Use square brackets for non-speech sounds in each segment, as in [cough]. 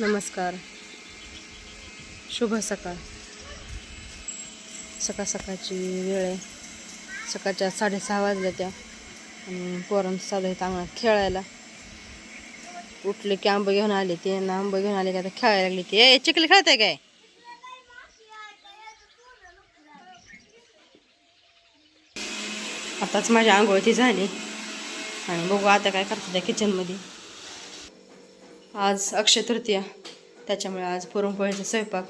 नमस्कार. शुभ सकाळ. सकाळ सकाळची वेळ आहे. सकाळच्या साडेसहा वाजल्या त्या. आणि पोरांचं चालू आहे अंगणात खेळायला. उठले की आंबं घेऊन आले. ते ना आंबं घेऊन आले की आता खेळायला लागले ते ए चिखली खेळताय काय? आताच माझी आंघोळ ती झाली. आणि बघू आता काय करतात त्या किचनमध्ये आज अक्षय तृतीया. त्याच्यामुळे आज पुरणपोळीचा स्वयंपाक.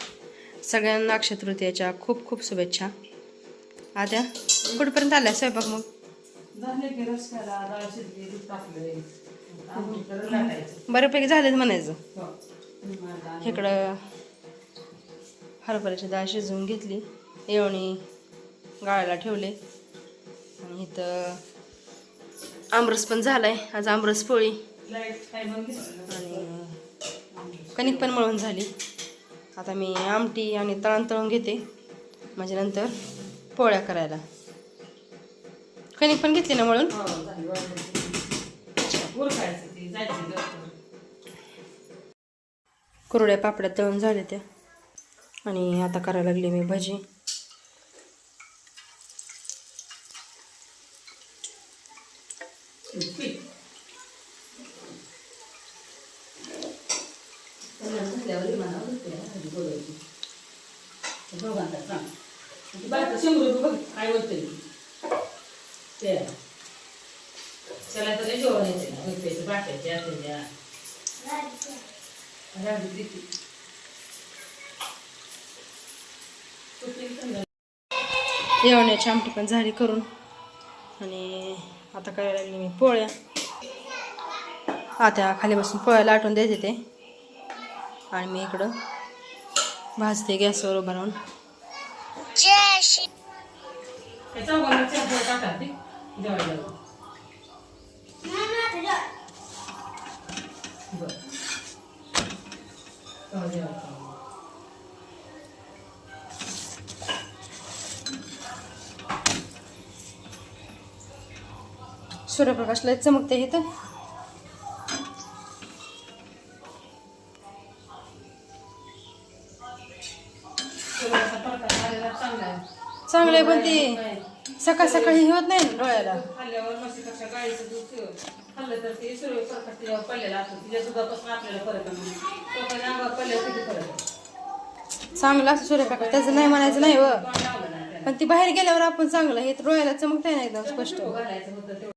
सगळ्यांना अक्षय तृतीयाच्या खूप खूप शुभेच्छा. आद्या कुठपर्यंत आल्या स्वयंपाक मग? बऱ्यापैकी झालेच म्हणायचं. हो. इकडं हरभऱ्याची डाळ शिजवून घेतली. येवणी गाळायला ठेवले. आणि इथं आमरस पण झालाय. आज आमरस पोळी. आणि कणिक पण मळून झाली. आता मी आमटी आणि तळण तळून घेते. म्हणजे नंतर पोळ्या करायला. कणिक पण घेतली ना मळून? कुरड्या पापड्या तळून झाल्या त्या. आणि आता करायला लागली मी भजी. बायको शंभर रुपये बघ, काय बोलते ते त्याला तर जेवण येते बाट्याचे आत्याच्या राजू देते. आमटी पण झाली करून आणि आता करायला लागली मी पोळ्या. आता खाली बसून पोळ्या लाटून देते ते. आणि मी इकडं भाजते गॅसवर उभं राहून. जेवायला लावू. बरं. सूर्यप्रकाश लय चमकते इथं. चांगला आहे. पण ती? सकाळ सकाळी होत नाही डोळ्याला? असतो. चांगलं असं सूर्यप्रकाश. त्याचं नाही म्हणायचं नाही व. पण ती बाहेर गेल्यावर आपण चांगलं. हे डोळ्याला चमकताय ना एकदम स्पष्ट तो घालायचं होतं तेवढं.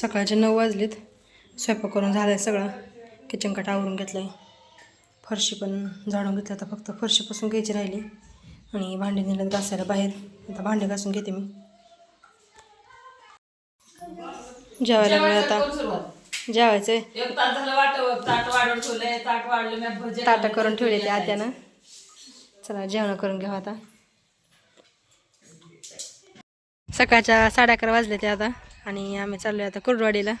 सकाळचे नऊ वाजलेत. स्वयंपाक करून झालाय सगळं. किचन कट आवरून घेतलंय. फरशी पण झाडून घेतली आता फक्त फरशी पुसून घ्यायची राहिली. आणि भांडी नेलं घासायला बाहेर. आता भांडे घासून घेते मी. जेवायला वेळ आता. जेवायचं झालं भजे ताटं करून ठेवले ते आत्यानं. चला जेवण करून घेऊ आता. सकाळच्या साडे अकरा वाजले ते आता. आणि आम्ही चाललो आता कुर्डवाडीला.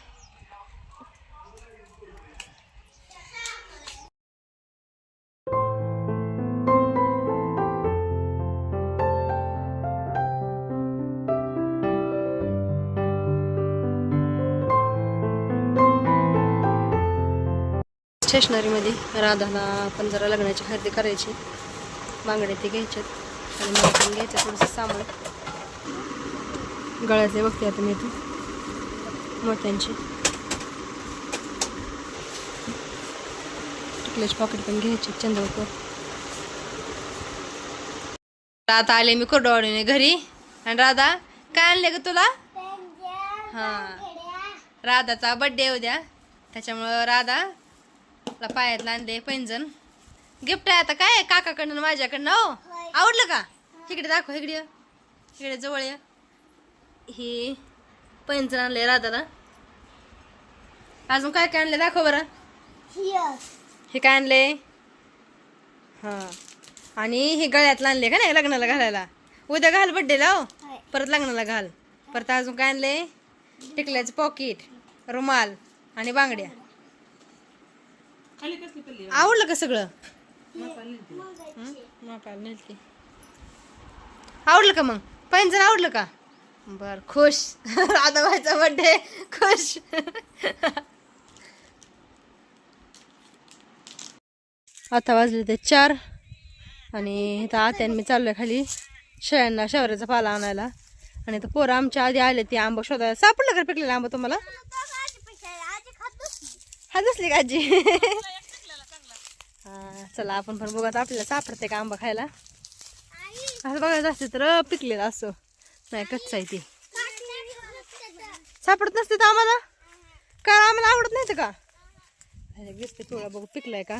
स्टेशनरीमध्ये राधाला पण जरा लग्नाची खरेदी करायची. बांगडे ते घ्यायच्यात. आणि मला पण घ्यायचं थोडंसं सामान. गळ्यातले बघते आता मी तू मोत्यांची टिकल्याची पॉकेट पण घ्यायची चंद्रपूर आता आले मी कुर्डवाडीने घरी. आणि राधा काय आणले ग तुला? हां. राधाचा बड्डे उद्या. त्याच्यामुळं राधा ला पायातला आणले पैंजण. गिफ्ट आहे आता काय? काकाकडनं माझ्याकडनं हो. आवडलं का? इकडे दाखव इकडे इकडे जवळ ये. हे. पैंजण आणले राधाला. अजून काय काय आणले दाखव बरं. हे काय आणले? हां. आणि हे गळ्यातलं आणले का नाही लग्नाला घालायला? उद्या घाल बड्डेला हो. परत लग्नाला घाल. परत अजून काय आणले? टिकल्याचं पॉकेट रुमाल आणि बांगड्या. आवडलं का सगळं? आवडलं का मग? पैंजण आवडलं का? बर खुश. [laughs] राधा बड्डे खुश. [laughs] आता वाजले ते चार. आणि इथं आत्याने मी चाललोय खाली शेळ्यांना शहराचा पाला आणायला. आणि इथं पोरं आमच्या आधी आले ते आंबा शोधायला. सापडलं का पिकलेला आंबा तुम्हाला? हा दिसली का आजी? [laughs] हा चला आपण पण बघत आपल्याला सापडते का आंबा खायला. असं बघायचं असते तर पिकलेलं असतो नाही कच्चा आहे ते. सापडत नसते तर आम्हाला? कारण आम्हाला आवडत नाही का? दिसते पिवळा बघू पिकलाय का?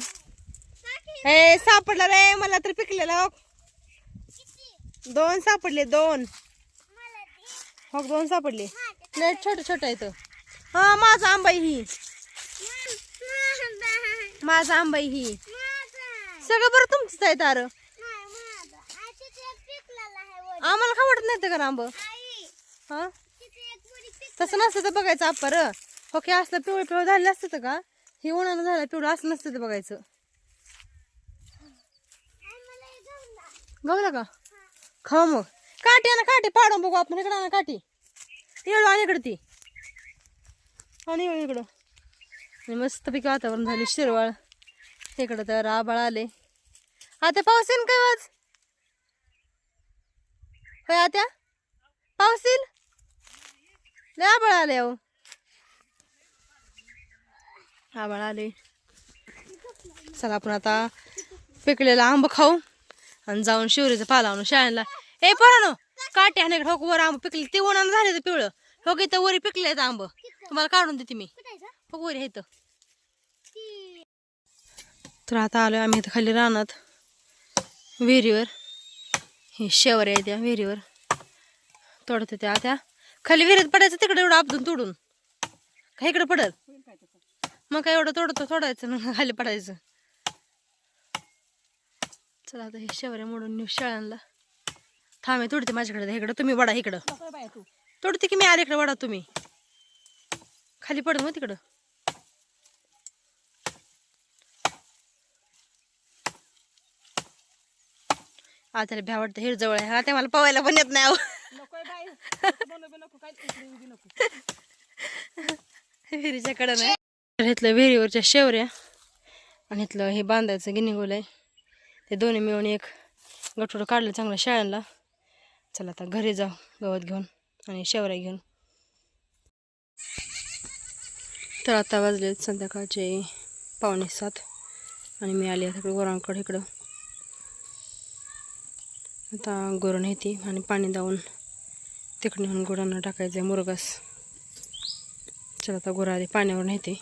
ए सापडला रे मला तर पिकलेला. हो दोन सापडले दोन. हो दोन सापडले. लय छोटे छोटे आहेत. हा माझा आंबा आहे ही. माझा आंबा आहे ही सगळं बरं तुमचंच आहे तार. आम्हाला खावडत नाही का आंब हा? तसं नसतं तर बघायचं आपण हो की असलं पिवळं पिवळं झालं असतं का? हे उन्हानं झालं पिवळं असं नसतं तर बघायचं. गवला का? खाऊ मग. काठी ना काठी पाडून बघू आपण. इकडं ना काठी. येळू आणि इकडं ती. आणि येळू इकडं. आणि मस्तपैकी वातावरण झाले शिरवाळ. इकडं तर आबाळ आले. आता पाऊस येईन काय वाज काय आत्या पाऊस येईल लय आबळ आले अहो. आबळ आले चला आपण आता पिकलेला आंब खाऊ आणि जाऊन शिवरीचं पाला आणून शाळेला. ए पोरानो काटे आणि हो वर आंब पिकले. ते उन्हानं झाले तर पिवळं. हो ठोक इथं वरी पिकले आहेत आंब. तुम्हाला काढून देते मी. ठोक वरी येतं तर आता आलो आम्ही इथं खाली रानात विहिरीवर. हे शेवऱ्या आहेत त्या विहिरीवर. तोडत त्या त्या. खाली विहिरीत पडायचं तिकडे एवढं आपदून तोडून. का इकडे पडत मग काय एवढं तोडतो तोडायचं मग खाली पडायचं. चला आता हे शेवऱ्या मोडून नेऊ शाळांना थांबे तोडते माझ्याकडे इकडं तुम्ही वडा इकडं. तोडते की मी आले इकडे वडा तुम्ही. खाली पड मग तिकडं. आ त्याला भ्या वाटतं हिर जवळ आहे. हा ते मला पवायला पण येत नाही विहिरीच्या कडं नाही. इथलं विहिरीवरच्या शेवऱ्या आणि इथलं हे बांधायचं गिनिगोल आहे. ते दोन्ही मिळून एक गठोडं काढलं चांगलं शाळांना चला आता घरी जाऊ गवत घेऊन आणि शेवऱ्या घेऊन. तर आता वाजले संध्याकाळचे पावणे सात आणि मी आले तिकडे गोरांकडे इकडं. आता गोरण येते आणि पाणी दावून तिकडे गुरांना टाकायचं आहे मुरगास. चला आता गुरा आधी पाण्यावर नेते.